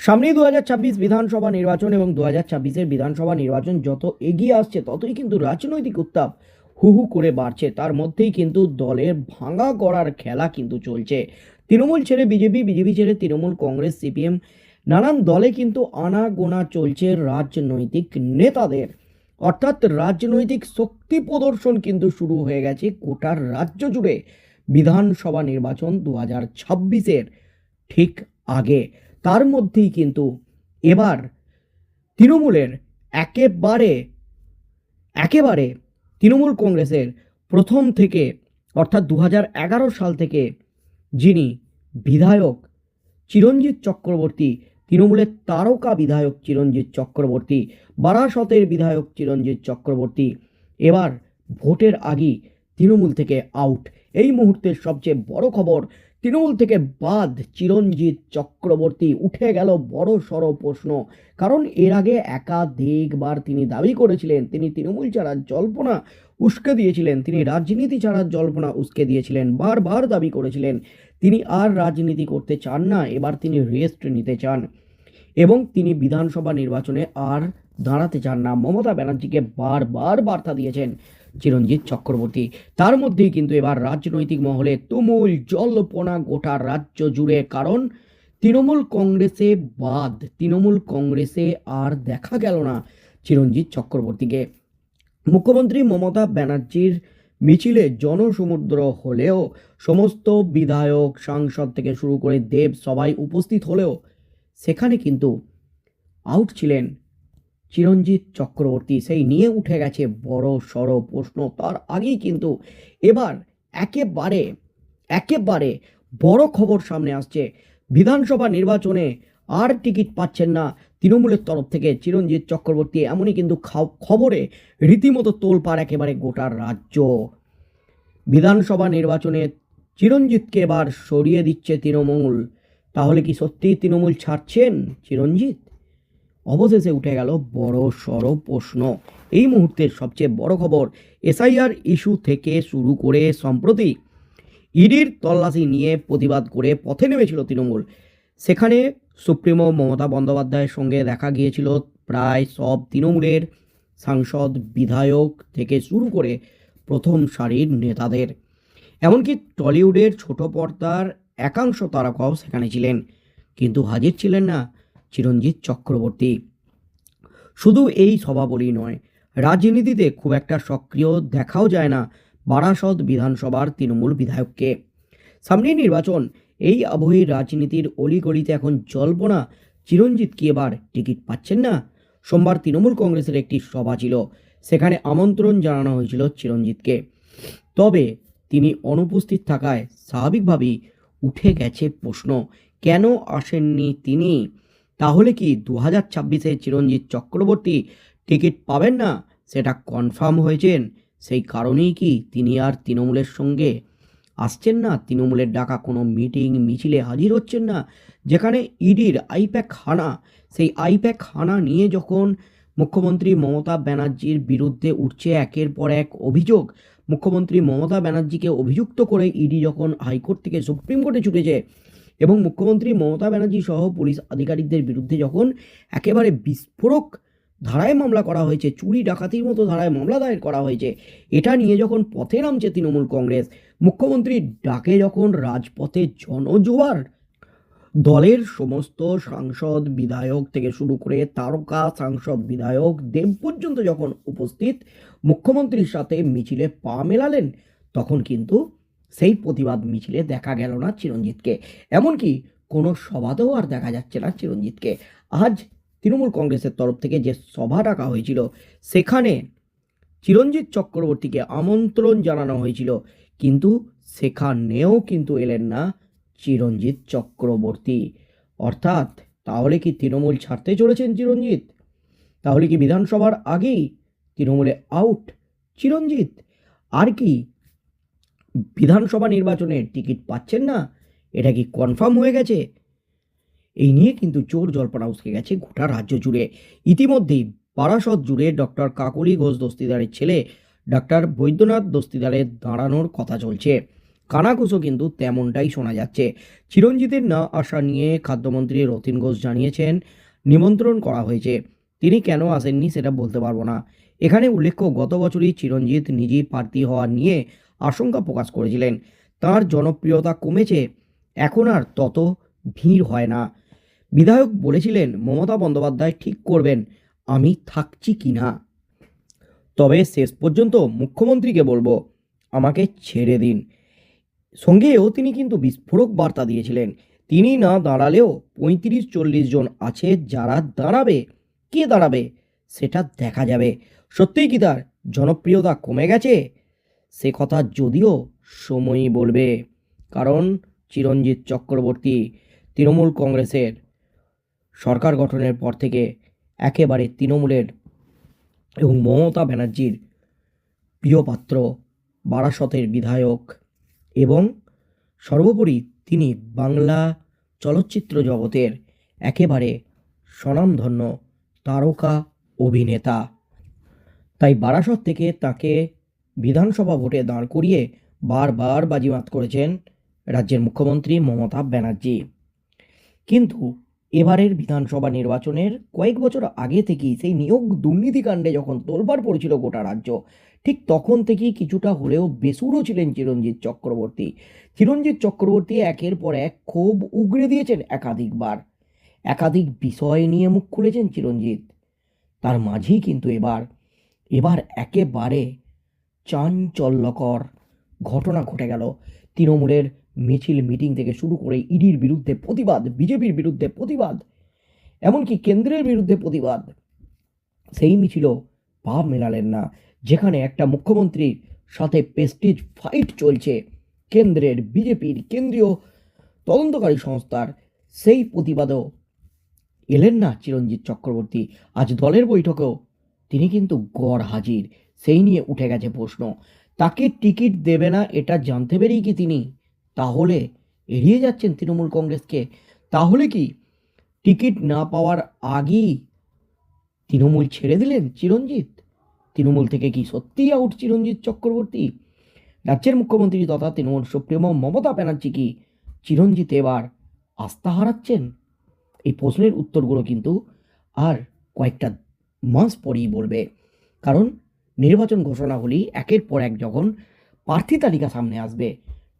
সামনেই দু হাজার ছাব্বিশ বিধানসভা নির্বাচন এবং দু হাজার বিধানসভা নির্বাচন যত এগিয়ে আসছে, ততই কিন্তু রাজনৈতিক উত্তাপ হু হু করে বাড়ছে। তার মধ্যেই কিন্তু দলের ভাঙা করার খেলা কিন্তু চলছে। তৃণমূল ছেড়ে বিজেপি বিজেপি ছেড়ে তৃণমূল কংগ্রেস, সিপিএম নানান দলে কিন্তু আনা গোনা চলছে রাজনৈতিক নেতাদের। অর্থাৎ রাজনৈতিক শক্তি প্রদর্শন কিন্তু শুরু হয়ে গেছে গোটার রাজ্য জুড়ে বিধানসভা নির্বাচন দু হাজার ঠিক আগে। তার মধ্যেই কিন্তু এবার তৃণমূলের একেবারে একেবারে তৃণমূল কংগ্রেসের প্রথম থেকে, অর্থাৎ দু হাজার এগারো সাল থেকে যিনি বিধায়ক চিরঞ্জিত চক্রবর্তী, তৃণমূলের তারকা বিধায়ক চিরঞ্জিত চক্রবর্তী, বারাসতের বিধায়ক চিরঞ্জিত চক্রবর্তী, এবার ভোটের আগেই তৃণমূল থেকে আউট এই মুহূর্তের সবচেয়ে বড় খবর তৃণমূল থেকে বাদ চিরঞ্জিত চক্রবর্তী। উঠে গেল বড় সড় প্রশ্ন। কারণ এর আগে একাধিকবার তিনি দাবি করেছিলেন, তিনি তৃণমূল ছাড়ার জল্পনা উস্কে দিয়েছিলেন, তিনি রাজনীতি ছাড়ার জল্পনা উস্কে দিয়েছিলেন, বারবার দাবি করেছিলেন। তিনি আর রাজনীতি করতে চান না, এবার তিনি রেস্ট নিতে চান। এবং তিনি বিধানসভা নির্বাচনে আর দাঁড়াতে চান না। মমতা ব্যানার্জিকে বারবার বার্তা দিয়েছেন চিরঞ্জিত চক্রবর্তী। তার মধ্যেই কিন্তু এবার রাজনৈতিক মহলে তুমুল জল্পনা গোটা রাজ্য জুড়ে। কারণ তৃণমূল কংগ্রেসে বাদ, তৃণমূল কংগ্রেসে আর দেখা গেল না চিরঞ্জিত চক্রবর্তীকে। মুখ্যমন্ত্রী মমতা ব্যানার্জির মিছিলে জনসমুদ্র হলেও সমস্ত বিধায়ক, সাংসদ থেকে শুরু করে দেব সবাই উপস্থিত হলেও সেখানে কিন্তু আউট ছিলেন চিরঞ্জিত চক্রবর্তী সেই নিয়ে উঠে গেছে বড় সড় প্রশ্ন। তার আগেই কিন্তু এবার একেবারে একেবারে বড় খবর সামনে আসছে। বিধানসভা নির্বাচনে আর টিকিট পাচ্ছেন না তৃণমূলের তরফ থেকে চিরঞ্জিত চক্রবর্তী। এমনই কিন্তু খবরে রীতিমতো তোলপাড় একেবারে গোটা রাজ্য। বিধানসভা নির্বাচনে চিরঞ্জিতকে এবার সরিয়ে দিচ্ছে তৃণমূল। তাহলে কি সত্যিই তৃণমূল ছাড়ছেন চিরঞ্জিত? অবশেষে উঠে গেল বড় সড় প্রশ্ন। এই মুহূর্তের সবচেয়ে বড় খবর, এসআইআর ইস্যু থেকে শুরু করে সম্প্রতি ইডির তল্লাশি নিয়ে প্রতিবাদ করে পথে নেমেছিল তৃণমূল। সেখানে সুপ্রিমো মমতা বন্দ্যোপাধ্যায়ের সঙ্গে দেখা গিয়েছিল প্রায় সব তৃণমূলের সাংসদ, বিধায়ক থেকে শুরু করে প্রথম সারির নেতাদের। এমনকি টলিউডের ছোট পর্দার একাংশ তারকাও সেখানে ছিলেন। কিন্তু হাজির ছিলেন না। চিরঞ্জিত চক্রবর্তী। শুধু এই সভাবলী নয়, রাজনীতিতে খুব একটা সক্রিয় দেখাও যায় না বারাসত বিধানসভার তৃণমূল বিধায়ককে। সামনে নির্বাচন, এই আবহে রাজনীতির অলিগলিতে এখন জল্পনা, চিরঞ্জিত কি এবার টিকিট পাচ্ছেন না? সোমবার তৃণমূল কংগ্রেসের একটি সভা ছিল, সেখানে আমন্ত্রণ জানানো হয়েছিল চিরঞ্জিতকে। তবে তিনি অনুপস্থিত থাকায় স্বাভাবিকভাবেই উঠে গেছে প্রশ্ন, কেন আসেননি তিনি? তাহলে কি দু হাজার ছাব্বিশে চিরঞ্জিত চক্রবর্তী টিকিট পাবেন না? সেটা কনফার্ম হয়েছেন। সেই কারণেই কি তিনি আর তৃণমূলের সঙ্গে আসছেন না? তৃণমূলের ডাকা কোনো মিটিং, মিছিলে হাজির হচ্ছেন না? যেখানে ইডির আইপ্যাক হানা, সেই আইপ্যাক হানা নিয়ে যখন মুখ্যমন্ত্রী মমতা ব্যানার্জির বিরুদ্ধে উঠছে একের পর এক অভিযোগ, মুখ্যমন্ত্রী মমতা ব্যানার্জিকে অভিযুক্ত করে ইডি যখন হাইকোর্ট থেকে সুপ্রিম কোর্টে ছুটেছে এবং মুখ্যমন্ত্রী মমতা ব্যানার্জি সহ পুলিশ আধিকারিকদের বিরুদ্ধে যখন একেবারে বিস্ফোরক ধারায় মামলা করা হয়েছে, চুরি ডাকাতির মতো ধারায় মামলা দায়ের করা হয়েছে, এটা নিয়ে যখন পথে নামছে তৃণমূল কংগ্রেস মুখ্যমন্ত্রীর ডাকে যখন রাজপথে জনজোয়ার দলের সমস্ত সাংসদ বিধায়ক থেকে শুরু করে তারকা সাংসদ বিধায়ক দেব পর্যন্ত যখন উপস্থিত, মুখ্যমন্ত্রীর সাথে মিছিলে পা মেলালেন, তখন কিন্তু সেই প্রতিবাদ মিছিলে দেখা গেল না চিরঞ্জিতকে। এমনকি কোনো সভাতেও আর দেখা যাচ্ছে না চিরঞ্জিতকে। আজ তৃণমূল কংগ্রেসের তরফ থেকে যে সভা ডাকা হয়েছিল, সেখানে চিরঞ্জিত চক্রবর্তীকে আমন্ত্রণ জানানো হয়েছিল। কিন্তু সেখানেও কিন্তু এলেন না চিরঞ্জিত চক্রবর্তী। অর্থাৎ তাহলে কি তৃণমূল ছাড়তে চলেছেন চিরঞ্জিত? তাহলে কি বিধানসভার আগেই তৃণমূলে আউট চিরঞ্জিত? আর কি বিধানসভা নির্বাচনের টিকিট পাচ্ছেন না? এটা কি কনফার্ম হয়ে গেছে? এই নিয়ে কিন্তু জোর জল্পনা উসকে গেছে গোটা রাজ্য জুড়ে। ইতিমধ্যেই বারাসত জুড়ে ডক্টর কাকলি ঘোষ দস্তিদারের ছেলে ডক্টর বৈদ্যনাথ দস্তিদারের দাঁড়ানোর কথা চলছে। কানাঘুষো কিন্তু তেমনটাই শোনা যাচ্ছে। চিরঞ্জিতের না আসা নিয়ে খাদ্যমন্ত্রী রতিন ঘোষ জানিয়েছেন, নিমন্ত্রণ করা হয়েছে। তিনি কেন আসেননি সেটা বলতে পারব না। এখানে উল্লেখ্য, গত বছরই চিরঞ্জিত নিজেই প্রার্থী হওয়া নিয়ে আশঙ্কা প্রকাশ করেছিলেন। তার জনপ্রিয়তা কমেছে, এখন আর তত ভিড় হয় না। বিধায়ক বলেছিলেন, মমতা বন্দ্যোপাধ্যায় ঠিক করবেন, আমি থাকছি কি না? তবে শেষ পর্যন্ত মুখ্যমন্ত্রীকে বলব, আমাকে ছেড়ে দিন। সঙ্গেও তিনি কিন্তু বিস্ফোরক বার্তা দিয়েছিলেন, তিনি না দাঁড়ালেও পঁয়ত্রিশ চল্লিশ জন আছে যারা দাঁড়াবে। কে দাঁড়াবে সেটা দেখা যাবে। সত্যিই কি তার জনপ্রিয়তা কমে গেছে? সে কথা যদিও সময়ই বলবে। কারণ চিরঞ্জিত চক্রবর্তী তৃণমূল কংগ্রেসের সরকার গঠনের পর থেকে একেবারে তৃণমূলের এবং মমতা ব্যানার্জির প্রিয় পাত্র বারাসতের বিধায়ক এবং সর্বোপরি তিনি বাংলা চলচ্চিত্র জগতের একেবারে স্বনামধন্য তারকা অভিনেতা। তাই বারাসত থেকে তাকে বিধানসভা ভোটে দাঁড় করিয়ে বারবার বাজিমাত করেছেন রাজ্যের মুখ্যমন্ত্রী মমতা ব্যানার্জি। কিন্তু এবারের বিধানসভা নির্বাচনের কয়েক বছর আগে থেকেই সেই নিয়োগ দুর্নীতিকাণ্ডে যখন তোলপাড় পড়েছিল গোটা রাজ্য, ঠিক তখন থেকেই কিছুটা হলেও বেসুরও ছিলেন চিরঞ্জিত চক্রবর্তী। চিরঞ্জিত চক্রবর্তী একের পর এক ক্ষোভ উগড়ে দিয়েছেন একাধিকবার। একাধিক বিষয় নিয়ে মুখ খুলেছেন চিরঞ্জিত। তার মাঝেই কিন্তু এবার এবার একেবারে চাঞ্চল্যকর ঘটনা ঘটে গেল। তৃণমূলের মিছিল মিটিং থেকে শুরু করে ইডির বিরুদ্ধে প্রতিবাদ, বিজেপির বিরুদ্ধে প্রতিবাদ, এমনকি কেন্দ্রের বিরুদ্ধে প্রতিবাদ। সেই মিছিলও ভাব মেলালেন না, যেখানে একটা মুখ্যমন্ত্রীর সাথে পেস্টিজ ফাইট চলছে। কেন্দ্রের বিজেপির কেন্দ্রীয় তদন্তকারী সংস্থার সেই প্রতিবাদও এলেন না চিরঞ্জিত চক্রবর্তী। আজ দলের বৈঠকেও তিনি কিন্তু গড় হাজির। সেই নিয়ে উঠে গেছে প্রশ্ন। তাকে টিকিট দেবে না, এটা জানতে পেরেই কি তিনি? তাহলে এড়িয়ে যাচ্ছেন তৃণমূল কংগ্রেসকে। তাহলে কি টিকিট না পাওয়ার আগেই তৃণমূল ছেড়ে দিলেন চিরঞ্জিত? তৃণমূল থেকে কি সত্যিই আউট চিরঞ্জিত চক্রবর্তী? রাজ্যের মুখ্যমন্ত্রী তথা তৃণমূল সুপ্রিমো মমতা ব্যানার্জি কি চিরঞ্জিত এবার আস্থা হারাচ্ছেন? এই প্রশ্নের উত্তরগুলো কিন্তু আর কয়েকটা মাস পরেই বলবে। কারণ নির্বাচন ঘোষণা একের পর এক যখন প্রার্থী তালিকা সামনে আসবে,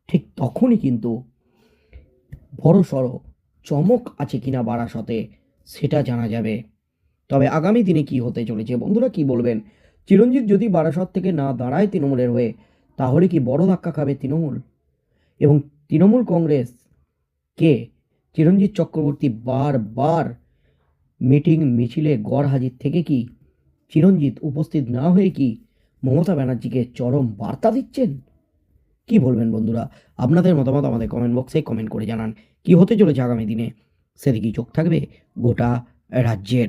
ঠিক তখনই কিন্তু বড় সড়ো চমক আছে কিনা বারাসতে সেটা জানা যাবে। তবে আগামী দিনে কি হতে চলেছে বন্ধুরা কি বলবেন? চিরঞ্জিত যদি বারাসত থেকে না দাঁড়ায় তৃণমূলের হয়ে, তাহলে কি বড় ধাক্কা খাবে তৃণমূল? এবং তৃণমূল কংগ্রেস কে? চিরঞ্জিত চক্রবর্তী বারবার মিটিং, মিছিলে গড় হাজির থেকে কি চিরঞ্জিত উপস্থিত না হয়ে কি মমতা ব্যানার্জিকে চরম বার্তা দিচ্ছেন? কি বলবেন বন্ধুরা? আপনাদের মতামত আমাদের কমেন্ট বক্সে কমেন্ট করে জানান। কি হতে চলেছে আগামী দিনে? সেদিকেই চোখ থাকবে গোটা রাজ্যের।